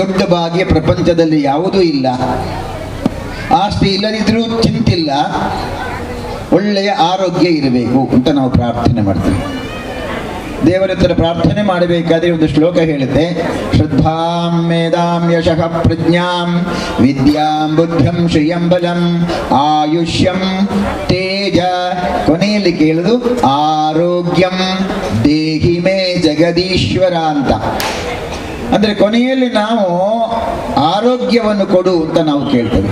ದೊಡ್ಡ ಭಾಗ್ಯ ಪ್ರಪಂಚದಲ್ಲಿ ಯಾವುದೂ ಇಲ್ಲ. ಆಸ್ತಿ ಇಲ್ಲದಿದ್ರೂ ಚಿಂತಿಲ್ಲ. ಒಳ್ಳೆಯ ಆರೋಗ್ಯ ಇರಬೇಕು ಅಂತ ನಾವು ಪ್ರಾರ್ಥನೆ ಮಾಡ್ತೀವಿ. ದೇವರ ಹತ್ರ ಪ್ರಾರ್ಥನೆ ಮಾಡಬೇಕಾದ್ರೆ ಒಂದು ಶ್ಲೋಕ ಹೇಳುತ್ತೆ. ಶ್ರದ್ಧಾಂ ಮೇಧಾಂ ಯಶಃ ಪ್ರಜ್ಞಾಂ ವಿದ್ಯಾಂ ಬುದ್ಧಂ ಶ್ರಿಯಂ ಬಲಂ ಆಯುಷ್ಯಂ ತೇಜ ಕೊನೆಯಲ್ಲಿ ಕೇಳುದು ಆರೋಗ್ಯಂ ದೇಹಿ ಮೇ ಜಗದೀಶ್ವರ ಅಂತ. ಅಂದ್ರೆ ಕೊನೆಯಲ್ಲಿ ನಾವು ಆರೋಗ್ಯವನ್ನು ಕೊಡು ಅಂತ ನಾವು ಕೇಳ್ತೇವೆ.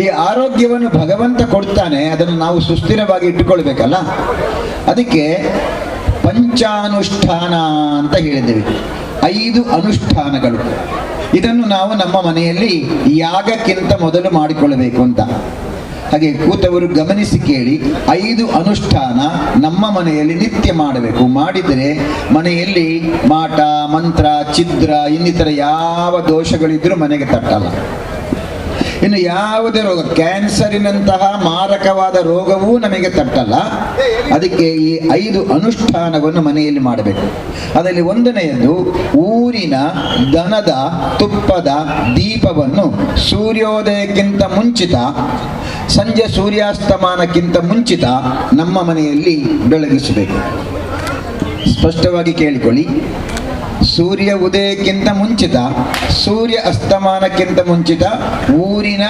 ಈ ಆರೋಗ್ಯವನ್ನು ಭಗವಂತ ಕೊಡ್ತಾನೆ, ಅದನ್ನು ನಾವು ಸುಸ್ಥಿರವಾಗಿ ಇಟ್ಟುಕೊಳ್ಬೇಕಲ್ಲ? ಅದಕ್ಕೆ ಪಂಚಾನುಷ್ಠಾನ ಅಂತ ಹೇಳಿದ್ದೇವೆ. ಐದು ಅನುಷ್ಠಾನಗಳು. ಇದನ್ನು ನಾವು ನಮ್ಮ ಮನೆಯಲ್ಲಿ ಯಾಗಕ್ಕಿಂತ ಮೊದಲು ಮಾಡಿಕೊಳ್ಳಬೇಕು ಅಂತ. ಹಾಗೆ ಕೂತವರು ಗಮನಿಸಿ ಕೇಳಿ, ಐದು ಅನುಷ್ಠಾನ ನಮ್ಮ ಮನೆಯಲ್ಲಿ ನಿತ್ಯ ಮಾಡಬೇಕು. ಮಾಡಿದರೆ ಮನೆಯಲ್ಲಿ ಮಾಟ, ಮಂತ್ರ, ಛಿದ್ರ, ಇನ್ನಿತರ ಯಾವ ದೋಷಗಳಿದ್ರೂ ಮನೆಗೆ ತಟ್ಟಲ್ಲ. ಇನ್ನು ಯಾವುದೇ ರೋಗ, ಕ್ಯಾನ್ಸರಿನಂತಹ ಮಾರಕವಾದ ರೋಗವೂ ನಮಗೆ ತಟ್ಟಲ್ಲ. ಅದಕ್ಕೆ ಈ ಐದು ಅನುಷ್ಠಾನವನ್ನು ಮನೆಯಲ್ಲಿ ಮಾಡಬೇಕು. ಅದರಲ್ಲಿ ಒಂದನೆಯದು ಊರಿನ ದನದ ತುಪ್ಪದ ದೀಪವನ್ನು ಸೂರ್ಯೋದಯಕ್ಕಿಂತ ಮುಂಚಿತ, ಸಂಜೆ ಸೂರ್ಯಾಸ್ತಮಾನಕ್ಕಿಂತ ಮುಂಚಿತ ನಮ್ಮ ಮನೆಯಲ್ಲಿ ಬೆಳಗಿಸಬೇಕು. ಸ್ಪಷ್ಟವಾಗಿ ಕೇಳಿಕೊಳ್ಳಿ. ಸೂರ್ಯ ಉದಯಕ್ಕಿಂತ ಮುಂಚಿತ, ಸೂರ್ಯ ಅಸ್ತಮಾನಕ್ಕಿಂತ ಮುಂಚಿತ ಊರಿನ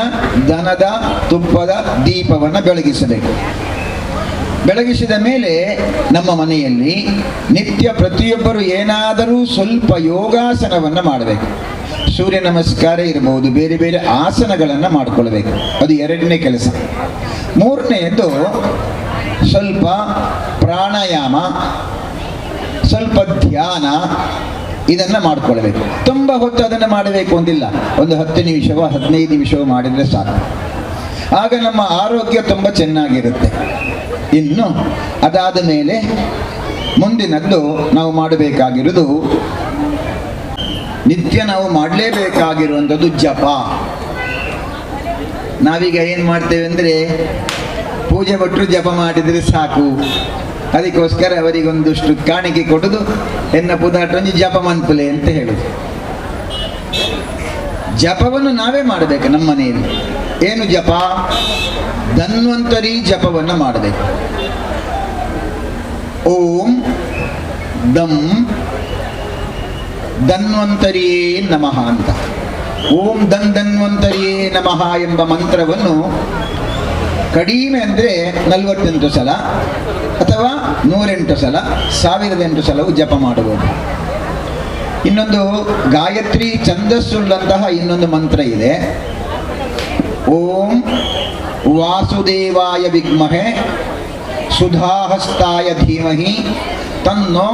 ದನದ ತುಪ್ಪದ ದೀಪವನ್ನು ಬೆಳಗಿಸಬೇಕು. ಬೆಳಗಿಸಿದ ಮೇಲೆ ನಮ್ಮ ಮನೆಯಲ್ಲಿ ನಿತ್ಯ ಪ್ರತಿಯೊಬ್ಬರು ಏನಾದರೂ ಸ್ವಲ್ಪ ಯೋಗಾಸನವನ್ನು ಮಾಡಬೇಕು. ಸೂರ್ಯ ನಮಸ್ಕಾರ ಇರಬಹುದು, ಬೇರೆ ಬೇರೆ ಆಸನಗಳನ್ನು ಮಾಡಿಕೊಳ್ಬೇಕು ಅದು ಎರಡನೇ ಕೆಲಸ. ಮೂರನೆಯದು ಸ್ವಲ್ಪ ಪ್ರಾಣಾಯಾಮ, ಸ್ವಲ್ಪ ಧ್ಯಾನ ಇದನ್ನ ಮಾಡ್ಕೊಳ್ಬೇಕು. ತುಂಬ ಹೊತ್ತು ಅದನ್ನು ಮಾಡಬೇಕು ಅಂದಿಲ್ಲ. ಒಂದು ಹತ್ತು ನಿಮಿಷವೋ, ಹದಿನೈದು ನಿಮಿಷವೋ ಮಾಡಿದರೆ ಸಾಕು. ಆಗ ನಮ್ಮ ಆರೋಗ್ಯ ತುಂಬ ಚೆನ್ನಾಗಿರುತ್ತೆ. ಇನ್ನು ಅದಾದ ಮೇಲೆ ಮುಂದಿನದ್ದು ನಾವು ಮಾಡಬೇಕಾಗಿರುವುದು ನಿತ್ಯ ನಾವು ಮಾಡಲೇಬೇಕಾಗಿರುವಂಥದ್ದು ಜಪ. ನಾವೀಗ ಏನು ಮಾಡ್ತೇವೆ ಅಂದರೆ ಪೂಜೆ ಕೊಟ್ಟರು ಜಪ ಮಾಡಿದರೆ ಸಾಕು. ಅದಕ್ಕೋಸ್ಕರ ಅವರಿಗೊಂದಷ್ಟು ಕಾಣಿಕೆ ಕೊಡುದು ಎನ್ನ ಪುದಾಟೊಂಜಿ ಜಪ ಮನ್ಪುಲೆ ಅಂತ ಹೇಳುದು. ಜಪವನ್ನು ನಾವೇ ಮಾಡಬೇಕು ನಮ್ಮ ಮನೆಯಲ್ಲಿ. ಏನು ಜಪ? ಧನ್ವಂತರಿ ಜಪವನ್ನು ಮಾಡಬೇಕು. ಓಂ ದಂ ಧನ್ವಂತರಿಯೇ ನಮಃ ಅಂತ. ಓಂ ದನ್ ಧನ್ವಂತರಿಯೇ ನಮಃ ಎಂಬ ಮಂತ್ರವನ್ನು ಕಡಿಮೆ ಅಂದರೆ ನಲವತ್ತೆಂಟು ಸಲ ಅಥವಾ ನೂರೆಂಟು ಸಲ, ಸಾವಿರದ ಎಂಟು ಸಲವು ಜಪ ಮಾಡಬಹುದು. ಇನ್ನೊಂದು ಗಾಯತ್ರಿ ಛಂದಸ್ಸುಳ್ಳಂತಹ ಇನ್ನೊಂದು ಮಂತ್ರ ಇದೆ. ಓಂ ವಾಸುದೇವಾಯ ವಿಗ್ಮಹೆ ಸುಧಾಹಸ್ತಾಯ ಧೀಮಹಿ ತನ್ನೋ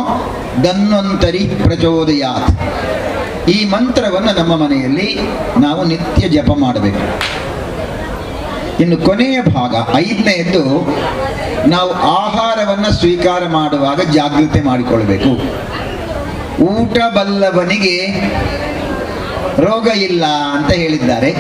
ಧನ್ವಂತರಿ ಪ್ರಚೋದಯಾತ್. ಈ ಮಂತ್ರವನ್ನು ನಮ್ಮ ಮನೆಯಲ್ಲಿ ನಾವು ನಿತ್ಯ ಜಪ ಮಾಡಬೇಕು. ಇನ್ನು ಕೊನೆಯ ಭಾಗ ಐದನೆಯದ್ದು ನಾವು ಆಹಾರವನ್ನು ಸ್ವೀಕಾರ ಮಾಡುವಾಗ ಜಾಗೃತೆ ಮಾಡಿಕೊಳ್ಬೇಕು. ಊಟ ಬಲ್ಲವನಿಗೆ ರೋಗ ಇಲ್ಲ ಅಂತ ಹೇಳಿದ್ದಾರೆ.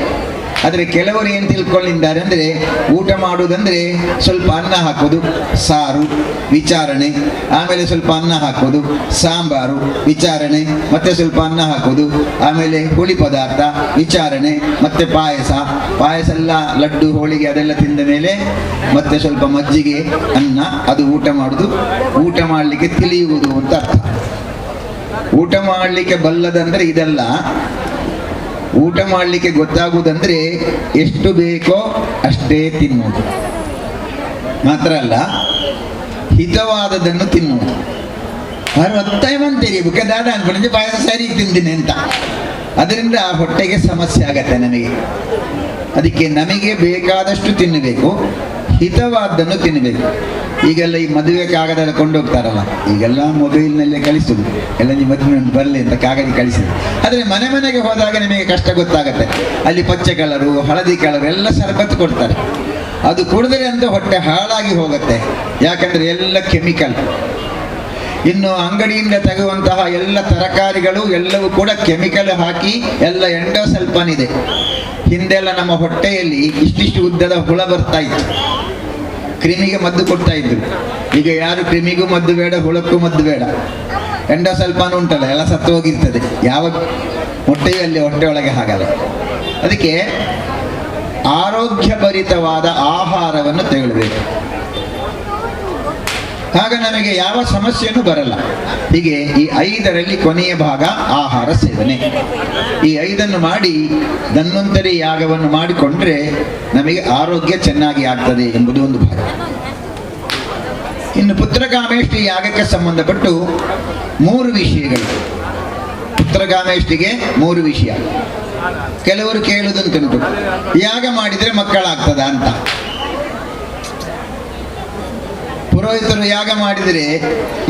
ಆದರೆ ಕೆಲವರು ಏನು ತಿಳ್ಕೊಂಡಿದ್ದಾರೆ ಅಂದರೆ ಊಟ ಮಾಡುವುದಂದ್ರೆ ಸ್ವಲ್ಪ ಅನ್ನ ಹಾಕೋದು, ಸಾರು, ವಿಚಾರಣೆ, ಆಮೇಲೆ ಸ್ವಲ್ಪ ಅನ್ನ ಹಾಕೋದು, ಸಾಂಬಾರು, ವಿಚಾರಣೆ, ಮತ್ತೆ ಸ್ವಲ್ಪ ಅನ್ನ ಹಾಕೋದು, ಆಮೇಲೆ ಹುಳಿ ಪದಾರ್ಥ, ವಿಚಾರಣೆ, ಮತ್ತೆ ಪಾಯಸ ಪಾಯಸ ಎಲ್ಲ ಲಡ್ಡು, ಹೋಳಿಗೆ ಅದೆಲ್ಲ ತಿಂದ ಮೇಲೆ ಮತ್ತೆ ಸ್ವಲ್ಪ ಮಜ್ಜಿಗೆ, ಅನ್ನ, ಅದು ಊಟ ಮಾಡುದು. ಊಟ ಮಾಡಲಿಕ್ಕೆ ತಿಳಿಯುವುದು ಅಂತ ಅರ್ಥ. ಊಟ ಮಾಡಲಿಕ್ಕೆ ಬಲ್ಲದಂದ್ರೆ ಇದೆಲ್ಲ ಊಟ ಮಾಡಲಿಕ್ಕೆ ಗೊತ್ತಾಗುವುದಂದ್ರೆ ಎಷ್ಟು ಬೇಕೋ ಅಷ್ಟೇ ತಿನ್ನುವುದು. ಮಾತ್ರ ಅಲ್ಲ ಹಿತವಾದದನ್ನು ತಿನ್ನುವುದು. ಅವರು ಒತ್ತಾಯ ಮಂತೇರಿ ಬುಕ್ಕ ದಾದ, ಅನ್ಕೊಂಡು ಪಾಯಸ ಸರಿ ತಿಂದಿನಿ ಅಂತ. ಅದರಿಂದ ಆ ಹೊಟ್ಟೆಗೆ ಸಮಸ್ಯೆ ಆಗತ್ತೆ ನನಗೆ. ಅದಕ್ಕೆ ನಮಗೆ ಬೇಕಾದಷ್ಟು ತಿನ್ನಬೇಕು ಹಿತವಾದ್ದನ್ನು ತಿನ್ನಬೇಕು. ಈಗೆಲ್ಲ ಈ ಮದುವೆ ಕಾಗದ ಕೊಂಡೋಗ್ತಾರಲ್ಲ, ಈಗೆಲ್ಲ ಮೊಬೈಲ್ನಲ್ಲೇ ಕಳಿಸುದು. ಎಲ್ಲ ನಿಮ್ಮ ಮದುವೆ ಬರಲಿ ಅಂತ ಕಾಗದ ಕಳಿಸಿದ್ರು. ಆದರೆ ಮನೆ ಮನೆಗೆ ಹೋದಾಗ ನಿಮಗೆ ಕಷ್ಟ ಗೊತ್ತಾಗುತ್ತೆ. ಅಲ್ಲಿ ಪಚ್ಚೆ ಕಲರು, ಹಳದಿ ಕಲರು ಎಲ್ಲ ಶರಬತ್ತು ಕೊಡ್ತಾರೆ. ಅದು ಕುಡಿದ್ರೆ ಅಂತ ಹೊಟ್ಟೆ ಹಾಳಾಗಿ ಹೋಗುತ್ತೆ. ಯಾಕಂದ್ರೆ ಎಲ್ಲ ಕೆಮಿಕಲ್. ಇನ್ನು ಅಂಗಡಿಯಿಂದ ತೆಗುವಂತಹ ಎಲ್ಲ ತರಕಾರಿಗಳು ಎಲ್ಲವೂ ಕೂಡ ಕೆಮಿಕಲ್ ಹಾಕಿ ಎಲ್ಲ ಎಂಡೋಸಲ್ಫಾನ್ ಇದೆ. ಹಿಂದೆಲ್ಲ ನಮ್ಮ ಹೊಟ್ಟೆಯಲ್ಲಿ ಇಷ್ಟಿಷ್ಟು ಉದ್ದದ ಹುಳ ಬರ್ತಾ ಇತ್ತು. ಕ್ರಿಮಿಗೆ ಮದ್ದು ಕೊಡ್ತಾ ಇದ್ರು. ಈಗ ಯಾರು ಕ್ರಿಮಿಗೂ ಮದ್ದು ಬೇಡ, ಹುಳಕ್ಕೂ ಮದ್ದು ಬೇಡ. ಎಂಡ ಸ್ವಲ್ಪ ಉಂಟಲ್ಲ, ಎಲ್ಲ ಸತ್ತು ಹೋಗಿರ್ತದೆ. ಯಾವ ಹೊಟ್ಟೆಯಲ್ಲಿ ಹೊಟ್ಟೆ ಒಳಗೆ ಹಾಗಲ್ಲ. ಅದಕ್ಕೆ ಆರೋಗ್ಯಭರಿತವಾದ ಆಹಾರವನ್ನು ತೆಗೊಳ್ಬೇಕು ಆಗ ನಮಗೆ ಯಾವ ಸಮಸ್ಯೆನೂ ಬರಲ್ಲ. ಹೀಗೆ ಈ ಐದರಲ್ಲಿ ಕೊನೆಯ ಭಾಗ ಆಹಾರ ಸೇವನೆ. ಈ ಐದನ್ನು ಮಾಡಿ ಧನ್ವಂತರಿ ಯಾಗವನ್ನು ಮಾಡಿಕೊಂಡ್ರೆ ನಮಗೆ ಆರೋಗ್ಯ ಚೆನ್ನಾಗಿ ಆಗ್ತದೆ ಎಂಬುದು ಒಂದು ಭಾಗ. ಇನ್ನು ಪುತ್ರಗಾಮೇಷ್ಠಿ ಯಾಗಕ್ಕೆ ಸಂಬಂಧಪಟ್ಟು ಮೂರು ವಿಷಯಗಳು. ಪುತ್ರಗಾಮೇಷ್ಠಿಗೆ ಮೂರು ವಿಷಯ. ಕೆಲವರು ಕೇಳುವುದಂತುಂಟು. ಯಾಗ ಮಾಡಿದರೆ ಮಕ್ಕಳಾಗ್ತದ ಅಂತ. ಪುರೋಹಿತರು ಯಾಗ ಮಾಡಿದರೆ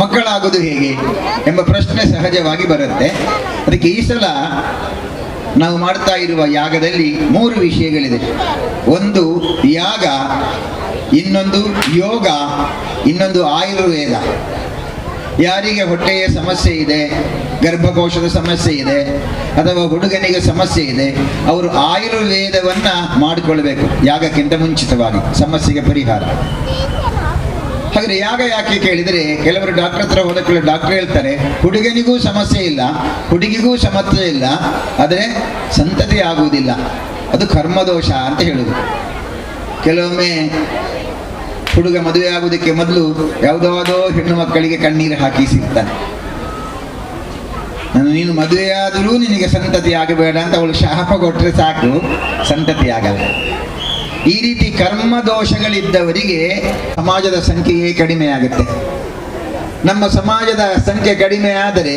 ಮಕ್ಕಳಾಗೋದು ಹೇಗೆ ಎಂಬ ಪ್ರಶ್ನೆ ಸಹಜವಾಗಿ ಬರುತ್ತೆ. ಅದಕ್ಕೆ ಈ ಸಲ ನಾವು ಮಾಡ್ತಾ ಇರುವ ಯಾಗದಲ್ಲಿ ಮೂರು ವಿಷಯಗಳಿದೆ. ಒಂದು ಯಾಗ, ಇನ್ನೊಂದು ಯೋಗ, ಇನ್ನೊಂದು ಆಯುರ್ವೇದ. ಯಾರಿಗೆ ಹೊಟ್ಟೆಯ ಸಮಸ್ಯೆ ಇದೆ, ಗರ್ಭಕೋಶದ ಸಮಸ್ಯೆ ಇದೆ, ಅಥವಾ ಹುಡುಗನಿಗೆ ಸಮಸ್ಯೆ ಇದೆ, ಅವರು ಆಯುರ್ವೇದವನ್ನ ಮಾಡಿಕೊಳ್ಬೇಕು. ಯಾಗಕ್ಕಿಂತ ಮುಂಚಿತವಾಗಿ ಸಮಸ್ಯೆಗೆ ಪರಿಹಾರ. ಹಾಗಾದ್ರೆ ಯಾಗ ಯಾಕೆ ಕೇಳಿದರೆ ಕೆಲವರು ಡಾಕ್ಟರ್ ಹತ್ರ ಹೋದ ಕೂಡ ಡಾಕ್ಟರ್ ಹೇಳ್ತಾರೆ, ಹುಡುಗನಿಗೂ ಸಮಸ್ಯೆ ಇಲ್ಲ, ಹುಡುಗಿಗೂ ಸಮಸ್ಯೆ ಇಲ್ಲ, ಆದರೆ ಸಂತತಿ ಆಗುವುದಿಲ್ಲ. ಅದು ಕರ್ಮದೋಷ ಅಂತ ಹೇಳುದು. ಕೆಲವೊಮ್ಮೆ ಹುಡುಗ ಮದುವೆ ಆಗುವುದಕ್ಕೆ ಮೊದಲು ಯಾವುದಾದೋ ಹೆಣ್ಣು ಮಕ್ಕಳಿಗೆ ಕಣ್ಣೀರು ಹಾಕಿ ಸಿಗ್ತಾನೆ. ನಾನು, ನೀನು ಮದುವೆಯಾದರೂ ನಿನಗೆ ಸಂತತಿ ಆಗಬೇಡ ಅಂತ ಅವಳು ಶಾಪ ಕೊಟ್ಟರೆ ಸಾಕು, ಸಂತತಿ ಆಗಲ್ಲ. ಈ ರೀತಿ ಕರ್ಮ ದೋಷಗಳಿದ್ದವರಿಗೆ ಸಮಾಜದ ಸಂಖ್ಯೆಯೇ ಕಡಿಮೆ ಆಗುತ್ತೆ ನಮ್ಮ ಸಮಾಜದ ಸಂಖ್ಯೆ ಕಡಿಮೆ ಆದರೆ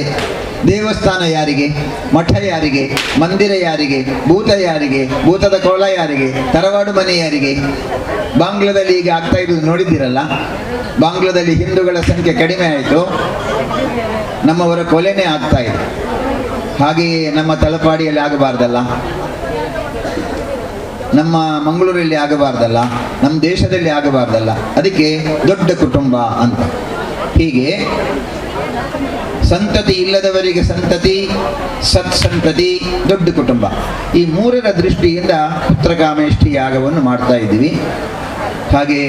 ದೇವಸ್ಥಾನ ಯಾರಿಗೆ, ಮಠ ಯಾರಿಗೆ, ಮಂದಿರ ಯಾರಿಗೆ, ಭೂತ ಯಾರಿಗೆ, ಭೂತದ ಕೊಳ ಯಾರಿಗೆ, ತರವಾಡು ಮನೆ ಯಾರಿಗೆ? ಬಾಂಗ್ಲಾದಲ್ಲಿ ಈಗ ಆಗ್ತಾ ಇರೋದು ನೋಡಿದ್ದೀರಲ್ಲ? ಬಾಂಗ್ಲಾದಲ್ಲಿ ಹಿಂದೂಗಳ ಸಂಖ್ಯೆ ಕಡಿಮೆ ಆಯಿತು. ನಮ್ಮವರ ಕೊಲೆನೇ ಆಗ್ತಾ ಇದೆ. ಹಾಗೆಯೇ ನಮ್ಮ ತಲಪಾಡಿಯಲ್ಲಿ ಆಗಬಾರ್ದಲ್ಲ. ನಮ್ಮ ಮಂಗಳೂರಲ್ಲಿ ಆಗಬಾರ್ದಲ್ಲ, ನಮ್ಮ ದೇಶದಲ್ಲಿ ಆಗಬಾರ್ದಲ್ಲ, ಅದಕ್ಕೆ ದೊಡ್ಡ ಕುಟುಂಬ ಅಂತ. ಹೀಗೆ ಸಂತತಿ ಇಲ್ಲದವರಿಗೆ ಸಂತತಿ ಸತ್ಸಂತತಿ ದೊಡ್ಡ ಕುಟುಂಬ. ಈ ಮೂರರ ದೃಷ್ಟಿಯಿಂದ ಪುತ್ರಕಾಮೇಷ್ಠಿ ಯಾಗವನ್ನು ಮಾಡ್ತಾ ಇದ್ದೀವಿ. ಹಾಗೆ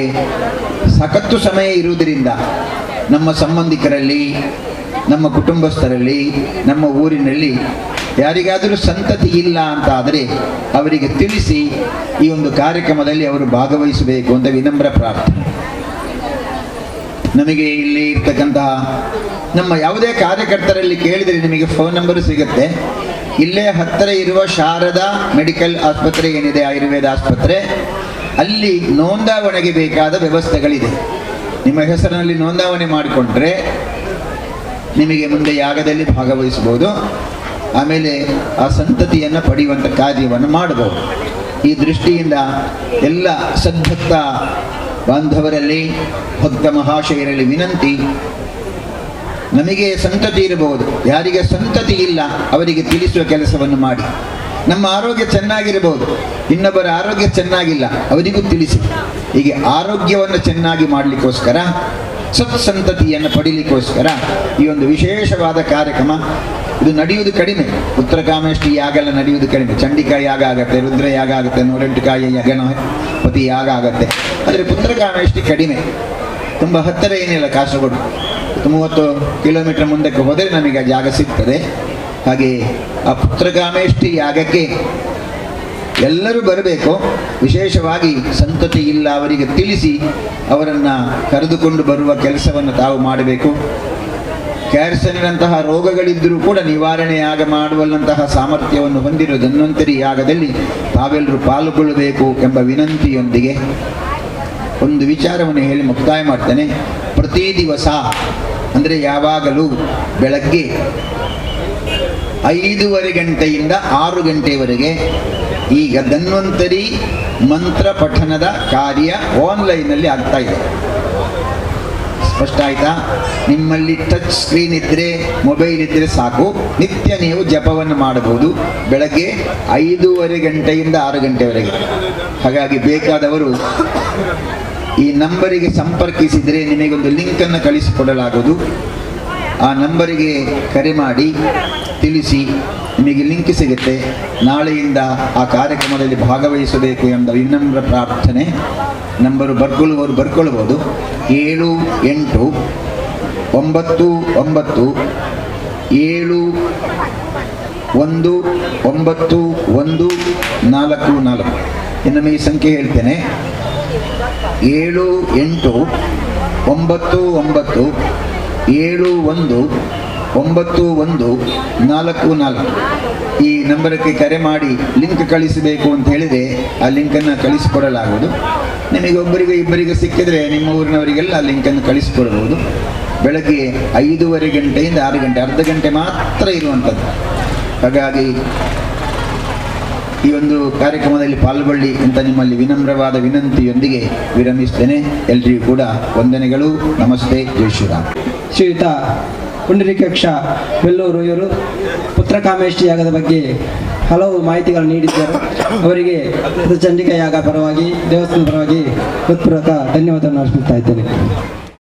ಸಖತ್ತು ಸಮಯ ಇರುವುದರಿಂದ ನಮ್ಮ ಸಂಬಂಧಿಕರಲ್ಲಿ, ನಮ್ಮ ಕುಟುಂಬಸ್ಥರಲ್ಲಿ, ನಮ್ಮ ಊರಿನಲ್ಲಿ ಯಾರಿಗಾದರೂ ಸಂತತಿ ಇಲ್ಲ ಅಂತ ಆದರೆ ಅವರಿಗೆ ತಿಳಿಸಿ ಈ ಒಂದು ಕಾರ್ಯಕ್ರಮದಲ್ಲಿ ಅವರು ಭಾಗವಹಿಸಬೇಕು ಅಂತ ವಿನಮ್ರ ಪ್ರಾರ್ಥನೆ. ನಮಗೆ ಇಲ್ಲಿ ಇರ್ತಕ್ಕಂತಹ ನಮ್ಮ ಯಾವುದೇ ಕಾರ್ಯಕರ್ತರಲ್ಲಿ ಕೇಳಿದರೆ ನಿಮಗೆ ಫೋನ್ ನಂಬರು ಸಿಗುತ್ತೆ. ಇಲ್ಲೇ ಹತ್ತಿರ ಇರುವ ಶಾರದಾ ಮೆಡಿಕಲ್ ಆಸ್ಪತ್ರೆ ಏನಿದೆ, ಆಯುರ್ವೇದ ಆಸ್ಪತ್ರೆ, ಅಲ್ಲಿ ನೋಂದಾವಣೆಗೆ ಬೇಕಾದ ವ್ಯವಸ್ಥೆಗಳಿದೆ. ನಿಮ್ಮ ಹೆಸರಿನಲ್ಲಿ ನೋಂದಾವಣೆ ಮಾಡಿಕೊಂಡ್ರೆ ನಿಮಗೆ ಮುಂದೆ ಯಾಗದಲ್ಲಿ ಭಾಗವಹಿಸಬಹುದು. ಆಮೇಲೆ ಆ ಸಂತತಿಯನ್ನು ಪಡೆಯುವಂಥ ಕಾರ್ಯವನ್ನು ಮಾಡಬಹುದು. ಈ ದೃಷ್ಟಿಯಿಂದ ಎಲ್ಲ ಸದ್ಭಕ್ತ ಬಾಂಧವರಲ್ಲಿ, ಭಕ್ತ ಮಹಾಶಯರಲ್ಲಿ ವಿನಂತಿ, ನಮಗೆ ಸಂತತಿ ಇರಬಹುದು. ಯಾರಿಗೆ ಸಂತತಿ ಇಲ್ಲ, ಅವರಿಗೆ ತಿಳಿಸುವ ಕೆಲಸವನ್ನು ಮಾಡಿ. ನಮ್ಮ ಆರೋಗ್ಯ ಚೆನ್ನಾಗಿರಬಹುದು. ಇನ್ನೊಬ್ಬರ ಆರೋಗ್ಯ ಚೆನ್ನಾಗಿಲ್ಲ, ಅವರಿಗೂ ತಿಳಿಸಿ. ಹೀಗೆ ಆರೋಗ್ಯವನ್ನು ಚೆನ್ನಾಗಿ ಮಾಡಲಿಕ್ಕೋಸ್ಕರ, ಸತ್ಸಂತತಿಯನ್ನು ಪಡೀಲಿಕ್ಕೋಸ್ಕರ ಈ ಒಂದು ವಿಶೇಷವಾದ ಕಾರ್ಯಕ್ರಮ ಇದು ನಡೆಯುವುದು ಕಡಿಮೆ. ಉತ್ತರಕಾಮೇಷ್ಟಿ ಯಾಗೆಲ್ಲ ನಡೆಯುವುದು ಕಡಿಮೆ. ಚಂಡಿಕಾ ಯಾಗ ಆಗತ್ತೆ, ರುದ್ರ ಯಾಗ ಆಗುತ್ತೆ ನೂರೆಂಟುಕಾಯಿ ಪತಿ ಯಾಗ ಆಗತ್ತೆ. ಆದರೆ ಪುತ್ರಕಾಮೇಷ್ಟಿ ಕಡಿಮೆ. ತುಂಬ ಹತ್ತಿರ ಏನಿಲ್ಲ ಕಾಸರಗೋಡು. ಮೂವತ್ತು ಕಿಲೋಮೀಟರ್ ಮುಂದಕ್ಕೆ ಹೋದರೆ ನಮಗೆ ಜಾಗ ಸಿಗ್ತದೆ. ಹಾಗೆ ಆ ಪುತ್ರಗಾಮೇಷ್ಟಿ ಯಾಗಕ್ಕೆ ಎಲ್ಲರೂ ಬರಬೇಕು. ವಿಶೇಷವಾಗಿ ಸಂತತಿ ಇಲ್ಲ ಅವರಿಗೆ ತಿಳಿಸಿ ಅವರನ್ನು ಕರೆದುಕೊಂಡು ಬರುವ ಕೆಲಸವನ್ನು ತಾವು ಮಾಡಬೇಕು. ಕ್ಯಾನ್ಸರಿನಂತಹ ರೋಗಗಳಿದ್ದರೂ ಕೂಡ ನಿವಾರಣೆಯಾಗ ಮಾಡುವಲ್ಲಂತಹ ಸಾಮರ್ಥ್ಯವನ್ನು ಹೊಂದಿರುವ ಧನ್ವಂತರಿ ಯಾಗದಲ್ಲಿ ತಾವೆಲ್ಲರೂ ಪಾಲ್ಗೊಳ್ಳಬೇಕು ಎಂಬ ವಿನಂತಿಯೊಂದಿಗೆ ಒಂದು ವಿಚಾರವನ್ನು ಹೇಳಿ ಮುಕ್ತಾಯ ಮಾಡ್ತೇನೆ. ಪ್ರತಿ ದಿವಸ, ಅಂದರೆ ಯಾವಾಗಲೂ ಬೆಳಗ್ಗೆ ಐದೂವರೆ ಗಂಟೆಯಿಂದ ಆರು ಗಂಟೆವರೆಗೆ ಈಗ ಧನ್ವಂತರಿ ಮಂತ್ರ ಪಠನದ ಕಾರ್ಯ ಆನ್ಲೈನಲ್ಲಿ ಆಗ್ತಾ ಇದೆ. ಸ್ಪಷ್ಟ ಆಯ್ತಾ ನಿಮ್ಮಲ್ಲಿ ಟಚ್ ಸ್ಕ್ರೀನ್ ಇದ್ದರೆ ಮೊಬೈಲ್ ಇದ್ದರೆ ಸಾಕು. ನಿತ್ಯ ನೀವು ಜಪವನ್ನು ಮಾಡಬಹುದು. ಬೆಳಗ್ಗೆ ಐದೂವರೆ ಗಂಟೆಯಿಂದ ಆರು ಗಂಟೆವರೆಗೆ. ಹಾಗಾಗಿ ಬೇಕಾದವರು ಈ ನಂಬರಿಗೆ ಸಂಪರ್ಕಿಸಿದರೆ ನಿಮಗೊಂದು ಲಿಂಕನ್ನು ಕಳಿಸಿಕೊಡಲಾಗುವುದು. ಆ ನಂಬರಿಗೆ ಕರೆ ಮಾಡಿ, ತಿಳಿಸಿ, ನಿಮಗೆ ಲಿಂಕ್ ಸಿಗುತ್ತೆ. ನಾಳೆಯಿಂದ ಆ ಕಾರ್ಯಕ್ರಮದಲ್ಲಿ ಭಾಗವಹಿಸಬೇಕು ಎಂಬ ವಿನಮ್ರ ಪ್ರಾರ್ಥನೆ ನಂಬರು ಬರ್ಕೊಳ್ಳುವವರು ಬರ್ಕೊಳ್ಬೋದು ಏಳು, ಎಂಟು, ಒಂಬತ್ತು ಒಂಬತ್ತು, ಏಳು, ಒಂದು, ಒಂಬತ್ತು, ಒಂದು, ನಾಲ್ಕು ನಾಲ್ಕು. ಇನ್ನೊಮ್ಮೆ ಈ ಸಂಖ್ಯೆ ಹೇಳ್ತೇನೆ. ಏಳು, ಎಂಟು, ಒಂಬತ್ತು ಒಂಬತ್ತು ಏಳು ಒಂದು, ಒಂಬತ್ತು ಒಂದು, ನಾಲ್ಕು ನಾಲ್ಕು. ಈ ನಂಬರಕ್ಕೆ ಕರೆ ಮಾಡಿ ಲಿಂಕ್ ಕಳಿಸಬೇಕು ಅಂತ ಹೇಳಿದರೆ ಆ ಲಿಂಕನ್ನು ಕಳಿಸಿಕೊಡಲಾಗುವುದು. ನಿಮಗೆ ಒಬ್ಬರಿಗೆ ಇಬ್ಬರಿಗೆ ಸಿಕ್ಕಿದರೆ ನಿಮ್ಮ ಊರಿನವರಿಗೆಲ್ಲ ಆ ಲಿಂಕನ್ನು ಕಳಿಸಿಕೊಡಬಹುದು. ಬೆಳಗ್ಗೆ ಐದೂವರೆ ಗಂಟೆಯಿಂದ ಆರು ಗಂಟೆ, ಅರ್ಧ ಗಂಟೆ ಮಾತ್ರ ಇರುವಂಥದ್ದು. ಹಾಗಾಗಿ ಈ ಒಂದು ಕಾರ್ಯಕ್ರಮದಲ್ಲಿ ಪಾಲ್ಗೊಳ್ಳಿ ಅಂತ ನಿಮ್ಮಲ್ಲಿ ವಿನಮ್ರವಾದ ವಿನಂತಿಯೊಂದಿಗೆ ವಿರಮಿಸ್ತೇನೆ. ಎಲ್ರಿಗೂ ಕೂಡ ವಂದನೆಗಳು. ನಮಸ್ತೆ. ಜೈ ಶ್ರೀರಾಮ್. ಶ್ರೀಯುತ ಪುಂಡರೀಕಕ್ಷ ಬೆಲ್ಲೂರು ಇವರು. ಪುತ್ರಕಾಮೇಶ್ವರಿ ಯಾಗದ ಬಗ್ಗೆ ಹಲವು ಮಾಹಿತಿಗಳನ್ನು ನೀಡಿದ್ದರು. ಅವರಿಗೆ ಚಂಡಿಕಾ ಯಾಗ ಪರವಾಗಿ ದೇವಸ್ಥಾನ ಪರವಾಗಿ ಹೃತ್ಪೂರ್ವಕ ಧನ್ಯವಾದವನ್ನು ಅರ್ಪಿಸ್ತಾ ಇದ್ದೇನೆ.